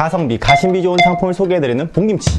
가성비, 가심비 좋은 상품을 소개해드리는 봉김치.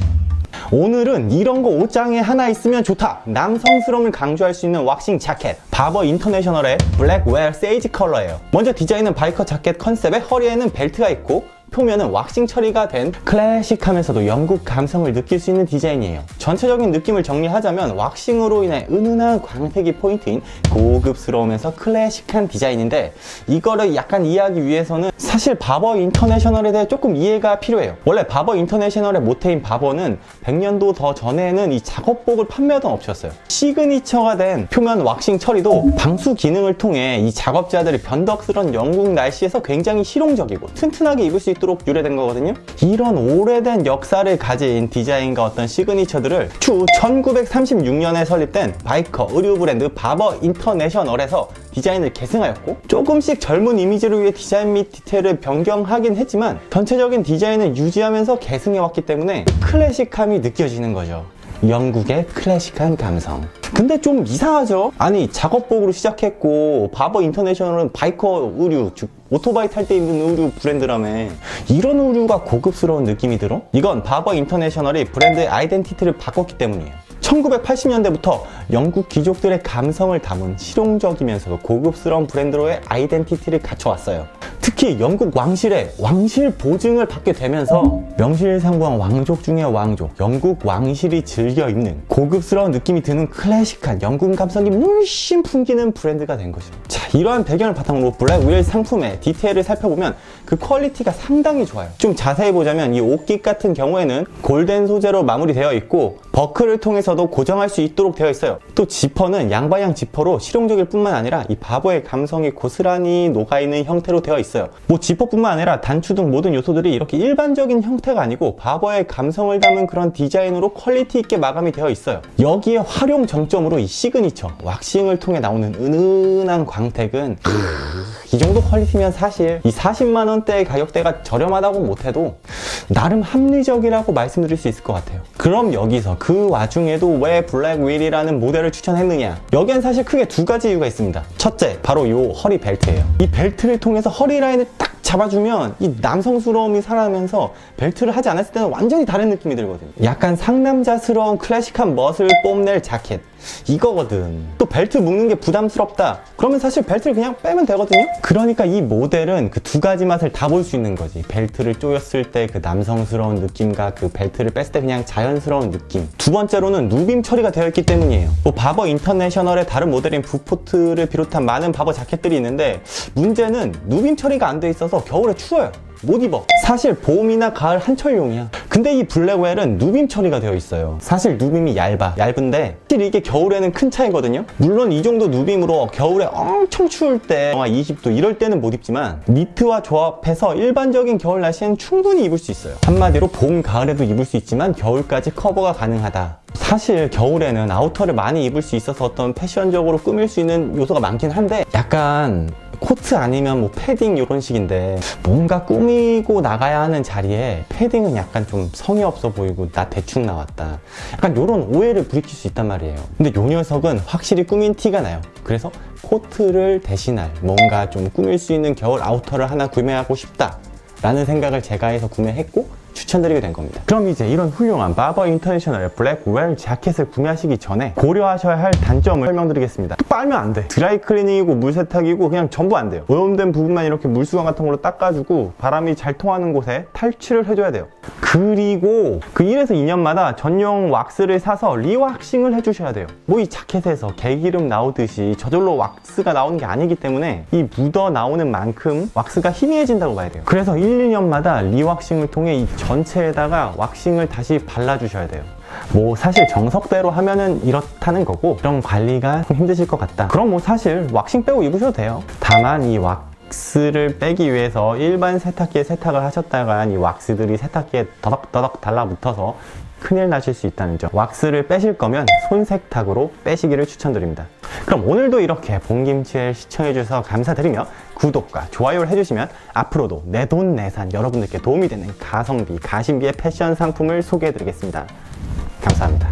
오늘은 이런 거 옷장에 하나 있으면 좋다. 남성스러움을 강조할 수 있는 왁싱 자켓. 바버 인터내셔널의 블랙웰 세이지 컬러예요. 먼저 디자인은 바이커 자켓 컨셉에 허리에는 벨트가 있고 표면은 왁싱 처리가 된 클래식하면서도 영국 감성을 느낄 수 있는 디자인이에요. 전체적인 느낌을 정리하자면 왁싱으로 인해 은은한 광택이 포인트인 고급스러우면서 클래식한 디자인인데 이거를 약간 이해하기 위해서는 사실 바버 인터내셔널에 대해 조금 이해가 필요해요. 원래 바버 인터내셔널의 모태인 바버는 100년도 더 전에는 이 작업복을 판매하던 업체였어요. 시그니처가 된 표면 왁싱 처리도 방수 기능을 통해 이 작업자들이 변덕스런 영국 날씨에서 굉장히 실용적이고 튼튼하게 입을 수 있 도록 유래된 거거든요. 이런 오래된 역사를 가진 디자인과 어떤 시그니처들을 추 1936년에 설립된 바이커 의류 브랜드 바버 인터내셔널에서 디자인을 계승하였고 조금씩 젊은 이미지를 위해 디자인 및 디테일을 변경하긴 했지만 전체적인 디자인을 유지하면서 계승해왔기 때문에 클래식함이 느껴지는 거죠. 영국의 클래식한 감성. 근데 좀 이상하죠? 아니, 작업복으로 시작했고, 바버 인터내셔널은 바이커 의류, 즉, 오토바이 탈 때 입는 의류 브랜드라며. 이런 의류가 고급스러운 느낌이 들어? 이건 바버 인터내셔널이 브랜드의 아이덴티티를 바꿨기 때문이에요. 1980년대부터 영국 귀족들의 감성을 담은 실용적이면서도 고급스러운 브랜드로의 아이덴티티를 갖춰왔어요. 특히 영국 왕실의 왕실 보증을 받게 되면서 명실상부한 왕족 중의 왕족, 영국 왕실이 즐겨 입는 고급스러운 느낌이 드는 클래식한 영국 감성이 물씬 풍기는 브랜드가 된 거죠. 자, 이러한 배경을 바탕으로 블랙 윌 상품의 디테일을 살펴보면 그 퀄리티가 상당히 좋아요. 좀 자세히 보자면 이 옷깃 같은 경우에는 골덴 소재로 마무리되어 있고 버클을 통해서도 고정할 수 있도록 되어 있어요. 또 지퍼는 양방향 지퍼로 실용적일 뿐만 아니라 이 바보의 감성이 고스란히 녹아있는 형태로 되어 있어요. 뭐 지퍼뿐만 아니라 단추 등 모든 요소들이 이렇게 일반적인 형태가 아니고 바보의 감성을 담은 그런 디자인으로 퀄리티 있게 마감이 되어 있어요. 여기에 활용 정점으로 이 시그니처 왁싱을 통해 나오는 은은한 광택은 이 정도 퀄리티면 사실 이 40만 원대의 가격대가 저렴하다고 못해도 나름 합리적이라고 말씀드릴 수 있을 것 같아요. 그럼 여기서 그 와중에도 왜 블랙 윌이라는 모델을 추천했느냐? 여기엔 사실 크게 두 가지 이유가 있습니다. 첫째, 바로 이 허리 벨트예요. 이 벨트를 통해서 허리 라인을 딱 잡아주면 이 남성스러움이 살아나면서 벨트를 하지 않았을 때는 완전히 다른 느낌이 들거든요. 약간 상남자스러운 클래식한 멋을 뽐낼 자켓. 이거거든. 또 벨트 묶는 게 부담스럽다. 그러면 사실 벨트를 그냥 빼면 되거든요. 그러니까 이 모델은 그 두 가지 맛을 다 볼 수 있는 거지. 벨트를 조였을 때 그 남성스러운 느낌과 그 벨트를 뺐을 때 그냥 자연스러운 느낌. 두 번째로는 누빔 처리가 되어 있기 때문이에요. 뭐 바버 인터내셔널의 다른 모델인 부포트를 비롯한 많은 바버 자켓들이 있는데 문제는 누빔 처리가 안 돼 있어서 겨울에 추워요. 못 입어. 사실 봄이나 가을 한철용이야. 근데 이 블랙웰은 누빔 처리가 되어 있어요. 사실 누빔이 얇아. 얇은데 사실 이게 겨울에는 큰 차이거든요. 물론 이 정도 누빔으로 겨울에 엄청 추울 때 영하 20도 이럴 때는 못 입지만 니트와 조합해서 일반적인 겨울 날씨엔 충분히 입을 수 있어요. 한마디로 봄, 가을에도 입을 수 있지만 겨울까지 커버가 가능하다. 사실 겨울에는 아우터를 많이 입을 수 있어서 어떤 패션적으로 꾸밀 수 있는 요소가 많긴 한데 약간 코트 아니면 뭐 패딩 이런 식인데 뭔가 꾸미고 나가야 하는 자리에 패딩은 약간 좀 성의 없어 보이고 나 대충 나왔다. 약간 이런 오해를 부리킬 수 있단 말이에요. 근데 요 녀석은 확실히 꾸민 티가 나요. 그래서 코트를 대신할 뭔가 좀 꾸밀 수 있는 겨울 아우터를 하나 구매하고 싶다 라는 생각을 제가 해서 구매했고 추천드리게 된 겁니다. 그럼 이제 이런 훌륭한 바버 인터내셔널 블랙웰 자켓을 구매하시기 전에 고려하셔야 할 단점을 설명드리겠습니다. 빨면 안 돼. 드라이 클리닝이고 물 세탁이고 그냥 전부 안 돼요. 오염된 부분만 이렇게 물수건 같은 걸로 닦아주고 바람이 잘 통하는 곳에 탈취를 해줘야 돼요. 그리고 그 1에서 2년마다 전용 왁스를 사서 리왁싱을 해주셔야 돼요. 뭐 이 자켓에서 개기름 나오듯이 저절로 왁스가 나오는 게 아니기 때문에 이 묻어 나오는 만큼 왁스가 희미해진다고 봐야 돼요. 그래서 1, 2년마다 리왁싱을 통해 이 전체에다가 왁싱을 다시 발라주셔야 돼요. 뭐 사실 정석대로 하면은 이렇다는 거고 이런 관리가 좀 힘드실 것 같다. 그럼 뭐 사실 왁싱 빼고 입으셔도 돼요. 다만 이 왁스를 빼기 위해서 일반 세탁기에 세탁을 하셨다가 이 왁스들이 세탁기에 더덕더덕 달라붙어서 큰일 나실 수 있다는 점. 왁스를 빼실 거면 손세탁으로 빼시기를 추천드립니다. 그럼 오늘도 이렇게 봉김치를 시청해주셔서 감사드리며 구독과 좋아요를 해주시면 앞으로도 내돈내산 여러분들께 도움이 되는 가성비, 가심비의 패션 상품을 소개해드리겠습니다. 감사합니다.